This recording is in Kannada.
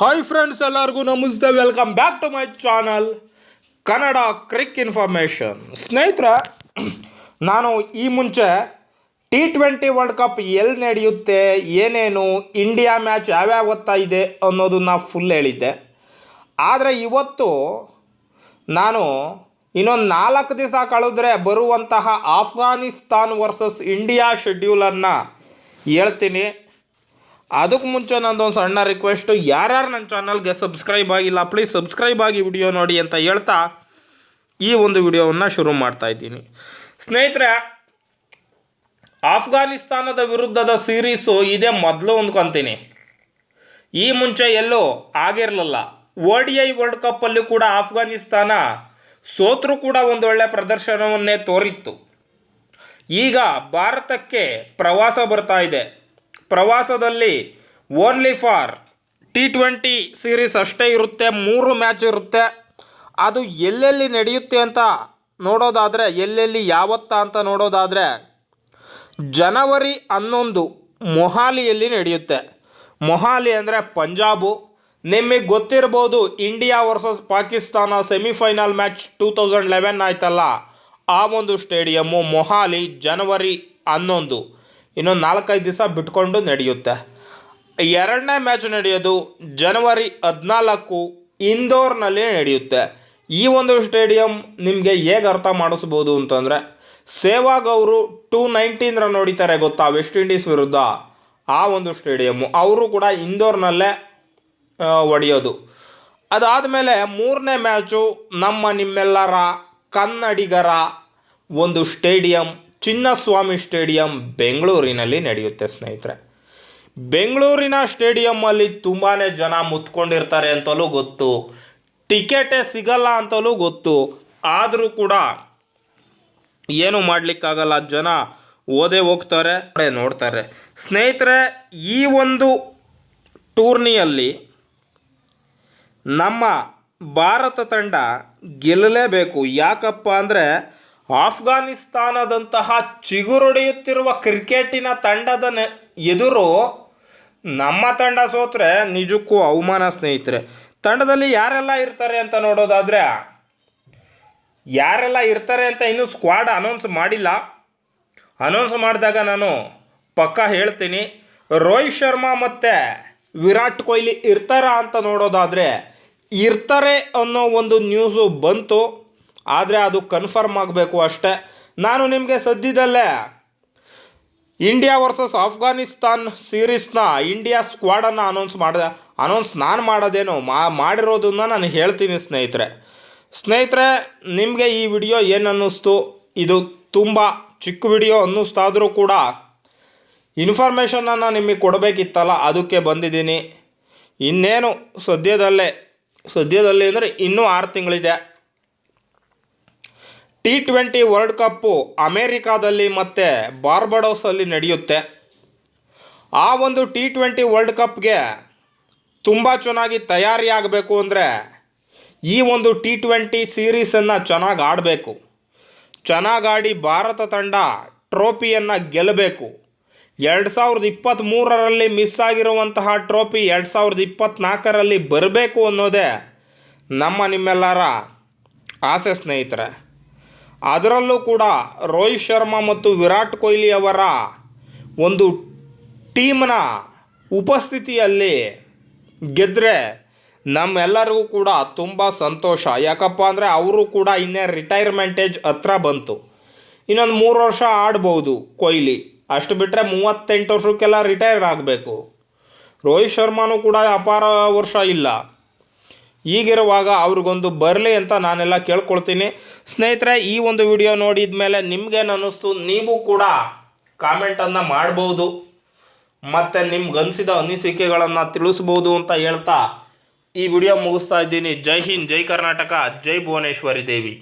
ಹಾಯ್ ಫ್ರೆಂಡ್ಸ್ ಎಲ್ಲರಿಗೂ ನಮಸ್ತೆ. Welcome back to my channel Kannada cric information ಸ್ನೇಹಿತರೆ, ನಾನು ಈ ಮುಂಚೆ ಟಿ ಟ್ವೆಂಟಿ ವರ್ಲ್ಡ್ ಕಪ್ ಎಲ್ಲಿ ನಡೆಯುತ್ತೆ, ಏನೇನು ಇಂಡಿಯಾ ಮ್ಯಾಚ್ ಯಾವ್ಯಾವ ಓದ್ತಾ ಇದೆ ಅನ್ನೋದನ್ನು ಫುಲ್ ಹೇಳಿದ್ದೆ. ಆದರೆ ಇವತ್ತು ನಾನು ಇನ್ನೊಂದು ನಾಲ್ಕು ದಿವಸ ಕಳೆದ್ರೆ ಬರುವಂತಹ ಆಫ್ಘಾನಿಸ್ತಾನ್ ವರ್ಸಸ್ ಇಂಡಿಯಾ ಶೆಡ್ಯೂಲನ್ನು ಹೇಳ್ತೀನಿ. ಅದಕ್ಕೆ ಮುಂಚೆ ನಂದೊಂದು ಸಣ್ಣ ರಿಕ್ವೆಸ್ಟು ಯಾರ್ಯಾರು ನನ್ನ ಚಾನಲ್ಗೆ ಸಬ್ಸ್ಕ್ರೈಬ್ ಆಗಿಲ್ಲ ಪ್ಲೀಸ್ ಸಬ್ಸ್ಕ್ರೈಬ್ ಆಗಿ ವಿಡಿಯೋ ನೋಡಿ ಅಂತ ಹೇಳ್ತಾ ಈ ಒಂದು ವಿಡಿಯೋವನ್ನು ಶುರು ಮಾಡ್ತಾ ಇದ್ದೀನಿ. ಸ್ನೇಹಿತರೆ, ಆಫ್ಘಾನಿಸ್ತಾನದ ವಿರುದ್ಧದ ಸೀರೀಸು ಇದೇ ಮೊದಲು ಅಂದ್ಕೊತೀನಿ ಈ ಮುಂಚೆ ಎಲ್ಲೂ ಆಗಿರಲಿಲ್ಲ ವರ್ಡ್ ಐ ವರ್ಲ್ಡ್ ಕಪ್ಪಲ್ಲಿ ಕೂಡ ಆಫ್ಘಾನಿಸ್ತಾನ ಸೋತರೂ ಕೂಡ ಒಂದು ಒಳ್ಳೆ ಪ್ರದರ್ಶನವನ್ನೇ ತೋರಿತ್ತು. ಈಗ ಭಾರತಕ್ಕೆ ಪ್ರವಾಸ ಬರ್ತಾ ಇದೆ. ಪ್ರವಾಸದಲ್ಲಿ only for T twenty series ಅಷ್ಟೇ ಇರುತ್ತೆ, ಮೂರು ಮ್ಯಾಚ್ ಇರುತ್ತೆ. ಅದು ಎಲ್ಲೆಲ್ಲಿ ನಡೆಯುತ್ತೆ ಅಂತ ನೋಡೋದಾದರೆ, ಎಲ್ಲೆಲ್ಲಿ ಯಾವತ್ತ ಅಂತ ನೋಡೋದಾದರೆ, ಜನವರಿ ಹನ್ನೊಂದು ಮೊಹಾಲಿಯಲ್ಲಿ ನಡೆಯುತ್ತೆ. ಮೊಹಾಲಿ ಅಂದರೆ ಪಂಜಾಬು. ನಿಮಗೆ ಗೊತ್ತಿರ್ಬೋದು, India versus Pakistan semifinal match two thousand eleven ಆಯ್ತಲ್ಲ? ಆ ಒಂದು ಸ್ಟೇಡಿಯಮ್ಮು ಮೊಹಾಲಿ, ಜನವರಿ ಹನ್ನೊಂದು. ಇನ್ನೊಂದು ನಾಲ್ಕೈದು ದಿವಸ ಬಿಟ್ಕೊಂಡು ನಡೆಯುತ್ತೆ. ಎರಡನೇ ಮ್ಯಾಚ್ ನಡೆಯೋದು ಜನವರಿ ಹದಿನಾಲ್ಕು ಇಂದೋರ್ನಲ್ಲಿ ನಡೆಯುತ್ತೆ. ಈ ಒಂದು ಸ್ಟೇಡಿಯಂ ನಿಮಗೆ ಹೇಗೆ ಅರ್ಥ ಮಾಡಿಸ್ಬೋದು ಅಂತಂದರೆ, ಸೇವಾಗ್ ಅವರು ಟೂ ನೈನ್ಟೀನ್ ರನ್ ಹೊಡಿತಾರೆ ಗೊತ್ತಾ ವೆಸ್ಟ್ ಇಂಡೀಸ್ ವಿರುದ್ಧ. ಆ ಒಂದು ಸ್ಟೇಡಿಯಮ್ಮು ಅವರು ಕೂಡ ಇಂದೋರ್ನಲ್ಲೇ ಹೊಡೆಯೋದು. ಅದಾದಮೇಲೆ ಮೂರನೇ ಮ್ಯಾಚು ನಮ್ಮ ನಿಮ್ಮೆಲ್ಲರ ಕನ್ನಡಿಗರ ಒಂದು ಸ್ಟೇಡಿಯಂ ಚಿನ್ನಸ್ವಾಮಿ ಸ್ಟೇಡಿಯಂ ಬೆಂಗಳೂರಿನಲ್ಲಿ ನಡೆಯುತ್ತೆ ಸ್ನೇಹಿತರೆ. ಬೆಂಗಳೂರಿನ ಸ್ಟೇಡಿಯಮ್ಮಲ್ಲಿ ತುಂಬಾ ಜನ ಮುತ್ಕೊಂಡಿರ್ತಾರೆ ಅಂತಲೂ ಗೊತ್ತು. ಟಿಕೆಟೇ ಸಿಗಲ್ಲ ಅಂತಲೂ ಗೊತ್ತು. ಆದರೂ ಕೂಡ ಏನು ಮಾಡಲಿಕ್ಕಾಗಲ್ಲ, ಜನ ಓದೇ ಹೋಗ್ತಾರೆ ನೋಡೇ ನೋಡ್ತಾರೆ ಸ್ನೇಹಿತರೆ, ಈ ಒಂದು ಟೂರ್ನಿಯಲ್ಲಿ ನಮ್ಮ ಭಾರತ ತಂಡ ಗೆಲ್ಲಲೇಬೇಕು. ಯಾಕಪ್ಪ ಅಂದರೆ ಆಫ್ಘಾನಿಸ್ತಾನದಂತಹ ಚಿಗುರೊಡೆಯುತ್ತಿರುವ ಕ್ರಿಕೆಟಿನ ತಂಡದ ಎದುರು ನಮ್ಮ ತಂಡ ಸೋತ್ರೆ ನಿಜಕ್ಕೂ ಅವಮಾನ ಸ್ನೇಹಿತರೆ. ತಂಡದಲ್ಲಿ ಯಾರೆಲ್ಲ ಇರ್ತಾರೆ ಅಂತ ನೋಡೋದಾದರೆ, ಯಾರೆಲ್ಲ ಇರ್ತಾರೆ ಅಂತ ಇನ್ನೂ ಸ್ಕ್ವಾಡ್ ಅನೌನ್ಸ್ ಮಾಡಿಲ್ಲ. ಅನೌನ್ಸ್ ಮಾಡಿದಾಗ ನಾನು ಪಕ್ಕ ಹೇಳ್ತೀನಿ. ರೋಹಿತ್ ಶರ್ಮಾ ಮತ್ತು ವಿರಾಟ್ ಕೊಹ್ಲಿ ಇರ್ತಾರಾ ಅಂತ ನೋಡೋದಾದರೆ, ಇರ್ತಾರೆ ಅನ್ನೋ ಒಂದು ನ್ಯೂಸು ಬಂತು. ಆದರೆ ಅದು ಕನ್ಫರ್ಮ್ ಆಗಬೇಕು ಅಷ್ಟೇ. ನಾನು ನಿಮಗೆ ಸದ್ಯದಲ್ಲೇ ಇಂಡಿಯಾ ವರ್ಸಸ್ ಆಫ್ಘಾನಿಸ್ತಾನ್ ಸೀರೀಸ್ನ ಇಂಡಿಯಾ ಸ್ಕ್ವಾಡನ್ನು ಅನೌನ್ಸ್ ಮಾಡಿದೆ. ಅನೌನ್ಸ್ ನಾನು ಮಾಡೋದೇನು, ಮಾ, ಮಾಡಿರೋದನ್ನ ನಾನು ಹೇಳ್ತೀನಿ ಸ್ನೇಹಿತರೆ. ಸ್ನೇಹಿತರೆ, ನಿಮಗೆ ಈ ವಿಡಿಯೋ ಏನು ಅನ್ನಿಸ್ತು ಇದು ತುಂಬ ಚಿಕ್ಕ ವಿಡಿಯೋ ಅನ್ನಿಸ್ತಾದರೂ ಕೂಡ ಇನ್ಫಾರ್ಮೇಷನನ್ನು ನಿಮಗೆ ಕೊಡಬೇಕಿತ್ತಲ್ಲ, ಅದಕ್ಕೆ ಬಂದಿದ್ದೀನಿ. ಇನ್ನೇನು ಸದ್ಯದಲ್ಲೇ, ಸದ್ಯದಲ್ಲಿ ಅಂದರೆ ಇನ್ನೂ ಆರು ತಿಂಗಳಿದೆ. ಟಿ ಟ್ವೆಂಟಿ ವರ್ಲ್ಡ್ ಕಪ್ಪು ಅಮೇರಿಕಾದಲ್ಲಿ ಮತ್ತು ಬಾರ್ಬಡೋಸಲ್ಲಿ ನಡೆಯುತ್ತೆ. ಆ ಒಂದು ಟಿ ಟ್ವೆಂಟಿ ವರ್ಲ್ಡ್ ಕಪ್ಗೆ ತುಂಬ ಚೆನ್ನಾಗಿ ತಯಾರಿ ಆಗಬೇಕು ಅಂದರೆ ಈ ಒಂದು ಟಿ ಟ್ವೆಂಟಿ ಸೀರೀಸನ್ನು ಚೆನ್ನಾಗಿ ಆಡಬೇಕು. ಚೆನ್ನಾಗಿ ಆಡಿ ಭಾರತ ತಂಡ ಟ್ರೋಫಿಯನ್ನು ಗೆಲ್ಲಬೇಕು ಎರಡು ಸಾವಿರದ ಇಪ್ಪತ್ತ್ಮೂರರಲ್ಲಿ ಮಿಸ್ ಆಗಿರುವಂತಹ ಟ್ರೋಫಿ ಎರಡು ಸಾವಿರದ ಇಪ್ಪತ್ತ್ನಾಲ್ಕರಲ್ಲಿ ಬರಬೇಕು ಅನ್ನೋದೇ ನಮ್ಮ ನಿಮ್ಮೆಲ್ಲರ ಆಸೆ ಸ್ನೇಹಿತರೆ. ಅದರಲ್ಲೂ ಕೂಡ ರೋಹಿತ್ ಶರ್ಮಾ ಮತ್ತು ವಿರಾಟ್ ಕೊಹ್ಲಿ ಅವರ ಒಂದು ಟೀಮ್ನ ಉಪಸ್ಥಿತಿಯಲ್ಲಿ ಗೆದ್ದರೆ ನಮ್ಮೆಲ್ಲರಿಗೂ ಕೂಡ ತುಂಬ ಸಂತೋಷ. ಯಾಕಪ್ಪ ಅಂದರೆ ಅವರು ಕೂಡ ಇನ್ನೇ ರಿಟೈರ್ಮೆಂಟ್ ಏಜ್ ಹತ್ರ ಬಂತು. ಇನ್ನೊಂದು ಮೂರು ವರ್ಷ ಆಡ್ಬೋದು ಕೊಹ್ಲಿ. ಅಷ್ಟು ಬಿಟ್ಟರೆ ಮೂವತ್ತೆಂಟು ವರ್ಷಕ್ಕೆಲ್ಲ ರಿಟೈರ್ ಆಗಬೇಕು. ರೋಹಿತ್ ಶರ್ಮಾನೂ ಕೂಡ ಅಪಾರ ವರ್ಷ ಇಲ್ಲ. ಈಗಿರುವಾಗ ಅವ್ರಿಗೊಂದು ಬರಲಿ ಅಂತ ನಾನೆಲ್ಲ ಕೇಳ್ಕೊಳ್ತೀನಿ. ಸ್ನೇಹಿತರೆ, ಈ ಒಂದು ವಿಡಿಯೋ ನೋಡಿದ ಮೇಲೆ ನಿಮ್ಗೇನು ಅನ್ನಿಸ್ತು? ನೀವು ಕೂಡ ಕಾಮೆಂಟನ್ನು ಮಾಡ್ಬೋದು. ಮತ್ತು ನಿಮ್ಗೆ ಅನಿಸಿದ ಅನಿಸಿಕೆಗಳನ್ನು ತಿಳಿಸ್ಬೋದು ಅಂತ ಹೇಳ್ತಾ ಈ ವಿಡಿಯೋ ಮುಗಿಸ್ತಾ ಇದ್ದೀನಿ. ಜೈ ಹಿಂದ್, ಜೈ ಕರ್ನಾಟಕ, ಜೈ ಭುವನೇಶ್ವರಿ ದೇವಿ.